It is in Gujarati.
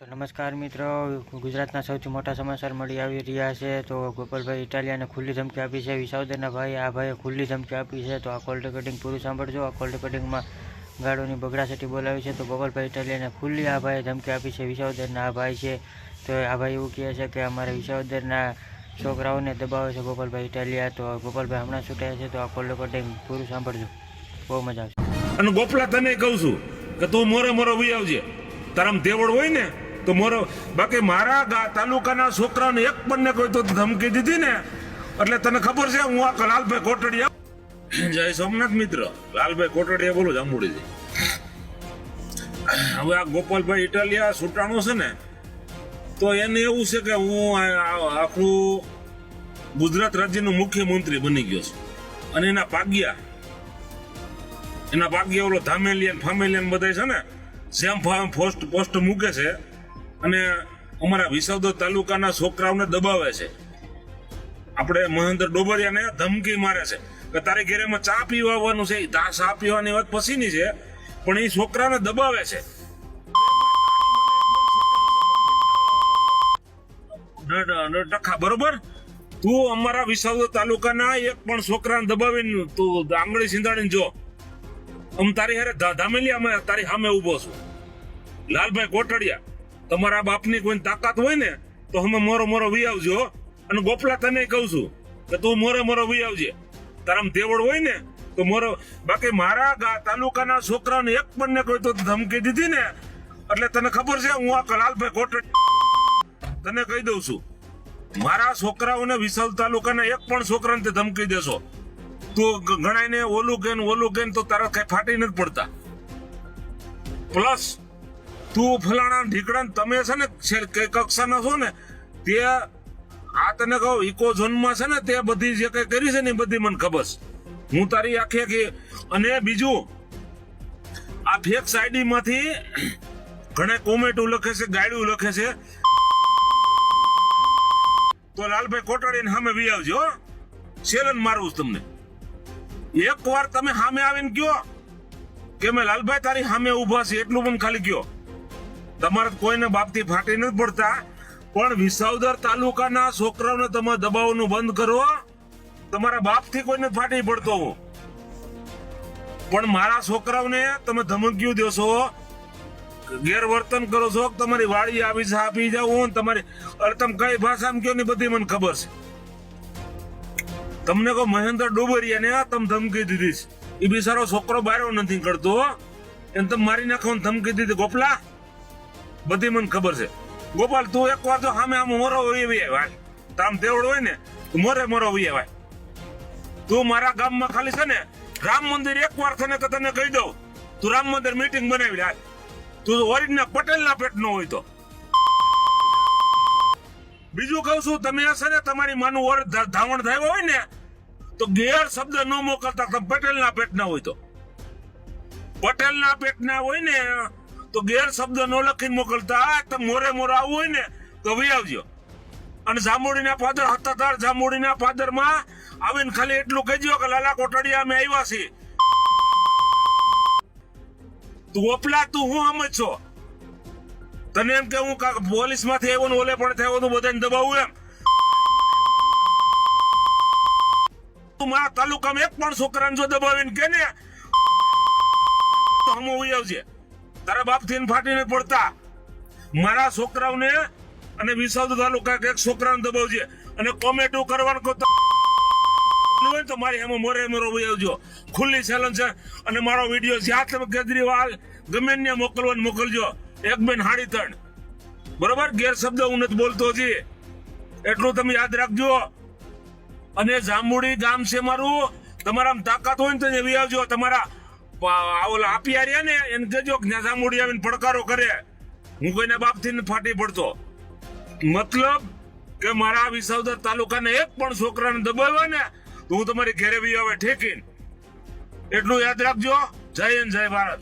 તો નમસ્કાર મિત્રો, ગુજરાતના સૌથી મોટા સમાચાર મળી આવી રહ્યા છે. તો ગોપાલભાઈ ઇટાલિયાને ખુલ્લી ધમકી આપી છે. વિસાવદરના ભાઈ, આ ભાઈએ ખુલ્લી ધમકી આપી છે. તો આ કોલ રેકોર્ડિંગ પૂરું સાંભળજો. આ કોલ રેકોર્ડિંગમાં ગાડોની બગડાસટી બોલાવી છે. તો ગોપાલભાઈ ઇટાલિયાને ખુલ્લી આ ભાઈએ ધમકી આપી છે. વિસાવદરના આ ભાઈ છે. તો આ ભાઈ એવું કહે છે કે અમારે વિસાવદરના છોકરાઓને દબાવે છે ગોપાલભાઈ ઇટાલિયા. તો ગોપાલભાઈ હમણાં છૂટાય છે. તો આ કોલ રેકોર્ડિંગ પૂરું સાંભળજો. બહુ મજા આવશે. અને ગોપલા તને કહું છું કે તું મોરે મોરો ઉઈ આવજે. તારામ તેવડ હોય ને તો મોરો બાકી મારા તાલુકાના છોકરાને એક પણ ને કોઈ તો ધમકી દીધી ને, એટલે તને ખબર છે, હું આ લાલભાઈ કોટડિયા જય સોમનાથ મિત્ર. લાલભાઈ કોટડિયા બોલું જાંબુડીથી. હવે આ ગોપાલભાઈ ઇટાલિયા સુટાણો છે ને, તો એને એવું છે કે હું આખું ગુજરાત રાજ્યનો મુખ્યમંત્રી બની ગયો છું. અને એના ભાગ્યા એના ભાગ્યા ઓલો ધામેલિયન ફામેલિયન બધા છે ને, જેમ ફામ પોસ્ટ પોસ્ટ મૂકે છે અને અમારા વિસાવદર તાલુકાના છોકરાઓને દબાવે છે. આપણે મહેન્દ્ર ડોબરિયાને ધમકી મારે છે કે તારે ઘેરેમાં ચા પીવા આવવાનું છે, ઈ ચા પીવાની વાત પછીની છે, પણ એ છોકરાને દબાવે છે. ટકા બરોબર? તું અમારા વિસાવદર તાલુકાના એક પણ છોકરાને દબાવીને તું આંગળી સિંધાડીને જો. આમ તારી હારે ધામેલી અમે તારી સામે ઊભો છું. લાલભાઈ કોટડિયા તમારા બાપની કોઈ તાકાત હોય ને, તો અમે મોરો મોરો વી આવજો અને ગોપલા તને કહું છું કે તું મોરે મોરો વી આવજે. તારામ દેવડ હોય ને, તો મોરો, બાકી મારા તાલુકાના છોકરાને એક પણ ને કોઈ તો ધમકી દીધી ને, એટલે તને ખબર છે, હું આ કલાલભાઈ કોટડિયા તને કહી દઉં છું, મારા છોકરાઓને વિસલ તાલુકાના એક પણ છોકરાને તે ધમકી દેશો. તું ગણાય ને ઓલું કે ઓલું કે તો તારા કઈ ફાટી નથી પડતા. પ્લસ તું ફલાણા ઢીકડા તમે છે ને કઈ કક્ષાના છો ને, તે આ તને કહું ઇકો ઝોનમાં છે ને તે બધી જે કઈ કરી છે ને બધી મને ખબર છે. હું તારી આખી આખી અને બીજું, આ ફેક સાઈડી માંથી ઘણા કોમેટું લખે છે ગાયડું લખે છે. તો લાલભાઈ કોટાડીને સામે વી આવજો. સેલન મારું તમને. એક વાર તમે સામે આવીને કયો કે મેં લાલભાઈ તારી સામે ઊભા છે એટલું પણ ખાલી કયો. તમારે કોઈને બાપથી ફાટી નથી પડતા. પણ વિસાવદર તાલુકાના છોકરાઓને તમે દબાવવાનું બંધ કરો. તમારા બાપથી કોઈને ફાટી પડતો. હું પણ મારા છોકરાઓને તમે ધમકીઓ દેશો. ગેરવર્તન કરો છો તમારી વાડી આવી છે, આપી હું તમારી અરે તમે કઈ ભાષામાં કયો ને બધી મને ખબર છે. તમને કહો મહેન્દ્ર ડોબરિયાને ને તમે ધમકી દીધી છે. એ બિચારો છોકરો બારો નથી કરતો એને તમે મારી નાખો ધમકી દીધી. ગોપલા બધી મને ખબર છે. ગોપાલ, તું એક વાર જો સામે આમ મોરો વહી ભાઈ તામ દેવડ હોય ને મોરે મોરો વહી ભાઈ તું મારા ગામમાં ખાલી છે ને, રામ મંદિર એક વાર થને તો તને કહી દઉં. તું રામ મંદિર મીટિંગ બનાવી લે. તું ઓરિજિનલ પટેલ ના પેટ નો હોય તો. બીજું કહું છું, તમે છે ને તમારી માનું ઓર ધાવણ થાય હોય ને, તો ગેર શબ્દ ન મોકલતા પટેલ ના પેટ ના હોય તો. પટેલ ના પેટ ના હોય ને તો ગેર શબ્દ ન લખીને મોકલતા મોરે મોરે આવવું હોય ને, તો વી આવજો. અને જાંબુડીના પાદર હતાધાર જાંબુડીના પાદરમાં આવીને ખાલી એટલું કહેજો કે, લાલા કોટડિયા, અમે આવ્યા છીએ. તું ઓપલા, તું હું આમ છો? તને એમ કે હું પોલીસમાંથી આવ્યો ને ઓલે પણ થયો તું બધાને દબાવું એમ. તું મારા તાલુકામાં એક પણ છોકરાને જો દબાવીને કે ને, તો હમ આવજે. તારા બાપથી ફાટી નથી પડતા. મારા છોકરાઓને અને વિસાવદ તાલુકા એક છોકરાને દબાવજે. અને કોમેટો કરવાનું કહો હોય તો મારી એમાં મોરે મોરો વહી આવજો. ખુલ્લી ચેલેન્જ છે. અને મારો વીડિયો જ્યાં તમે કેજરીવાલ, ગમે ત્યાં મોકલવાનું મોકલજો. એક બેન હાડી ત્રણ. બરોબર? ગેરશબ્દ હું નથી બોલતો હજી. એટલું તમે યાદ રાખજો. અને જાંબુડી ગામ છે મારું. તમારા તાકાત હોય ને તો આવજો. તમારા ઓલા આપિયા રહ્યા ને, એને કહેજો કે મૂડી આવીને પડકારો કરે. હું કોઈના બાપથી ફાટી પડતો. મતલબ કે મારા વિસાવદર તાલુકાના એક પણ છોકરાને દબાવ્યો ને, તો હું તમારી ઘેરે બી ઠેકીને. એટલું યાદ રાખજો. જય હિન્દ, જય ભારત.